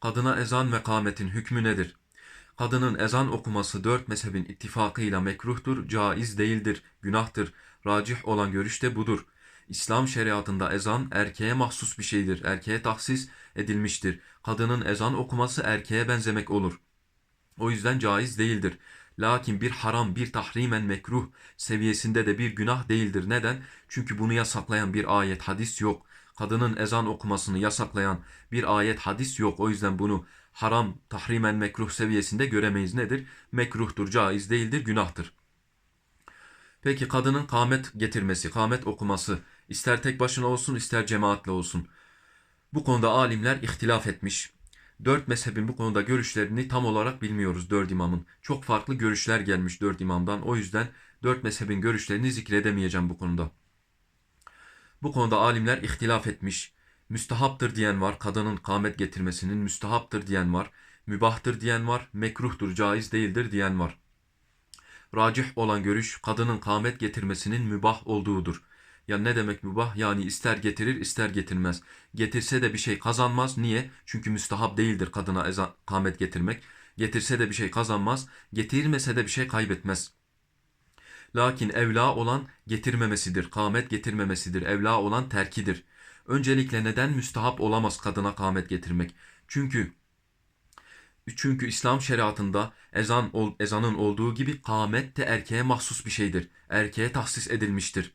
Kadına ezan ve kâmetin hükmü nedir? Kadının ezan okuması dört mezhebin ittifakıyla mekruhtur, caiz değildir, günahtır. Racih olan görüş de budur. İslam şeriatında ezan erkeğe mahsus bir şeydir. Erkeğe tahsis edilmiştir. Kadının ezan okuması erkeğe benzemek olur. O yüzden caiz değildir. Lakin bir haram, bir tahrimen mekruh seviyesinde de bir günah değildir. Neden? Çünkü bunu yasaklayan bir ayet, hadis yok. Kadının ezan okumasını yasaklayan bir ayet, hadis yok. O yüzden bunu haram, tahrimen mekruh seviyesinde göremeyiz. Nedir? Mekruhtur, caiz değildir, günahtır. Peki kadının kâmet getirmesi, kâmet okuması ister tek başına olsun ister cemaatle olsun. Bu konuda alimler ihtilaf etmiş. Dört mezhebin bu konuda görüşlerini tam olarak bilmiyoruz dört imamın. Çok farklı görüşler gelmiş dört imamdan. O yüzden dört mezhebin görüşlerini zikredemeyeceğim bu konuda. Bu konuda alimler ihtilaf etmiş. Müstehaptır diyen var, kadının kâmet getirmesinin müstehaptır diyen var, mübahtır diyen var, mekruhtur, caiz değildir diyen var. Racih olan görüş kadının kâmet getirmesinin mübah olduğudur. Ya ne demek mübah? Yani ister getirir ister getirmez. Getirse de bir şey kazanmaz. Niye? Çünkü müstahap değildir kadına ezan, kâmet getirmek. Getirse de bir şey kazanmaz. Getirmese de bir şey kaybetmez. Lakin evla olan getirmemesidir. Kâmet getirmemesidir. Evla olan terkidir. Öncelikle neden müstahap olamaz kadına kâmet getirmek? Çünkü çünkü İslam şeriatında ezan ezanın olduğu gibi kâmet de erkeğe mahsus bir şeydir. Erkeğe tahsis edilmiştir.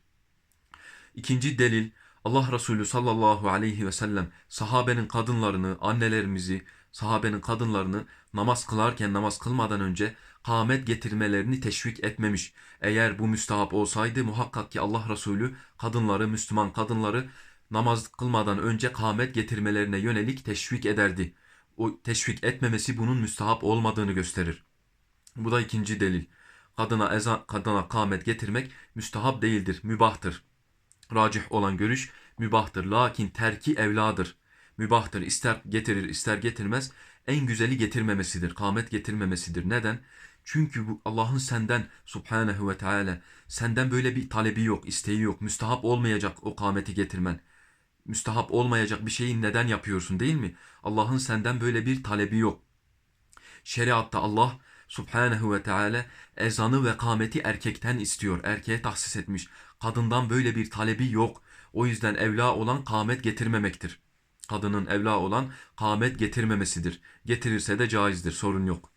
İkinci delil Allah Resulü sallallahu aleyhi ve sellem sahabenin kadınlarını, annelerimizi, sahabenin kadınlarını namaz kılarken namaz kılmadan önce kâmet getirmelerini teşvik etmemiş. Eğer bu müstahap olsaydı muhakkak ki Allah Resulü kadınları, Müslüman kadınları namaz kılmadan önce kâmet getirmelerine yönelik teşvik ederdi. O teşvik etmemesi bunun müstahap olmadığını gösterir. Bu da ikinci delil. Kadına ezan, kadına kâmet getirmek müstahap değildir, mübahtır. Racih olan görüş mübahtır. Lakin terki evladır. Mübahtır. İster getirir ister getirmez. En güzeli getirmemesidir. Kâmet getirmemesidir. Neden? Çünkü bu Allah'ın senden subhanehu ve teala senden böyle bir talebi yok, isteği yok. Müstahap olmayacak o kâmeti getirmen. Müstahap olmayacak bir şeyi neden yapıyorsun değil mi? Allah'ın senden böyle bir talebi yok. Şeriatta Allah subhanehu ve teala ezanı ve kâmeti erkekten istiyor. Erkeğe tahsis etmiş. Kadından böyle bir talebi yok. O yüzden evla olan kâmet getirmemektir. Kadının evla olan kâmet getirmemesidir. Getirirse de caizdir, sorun yok.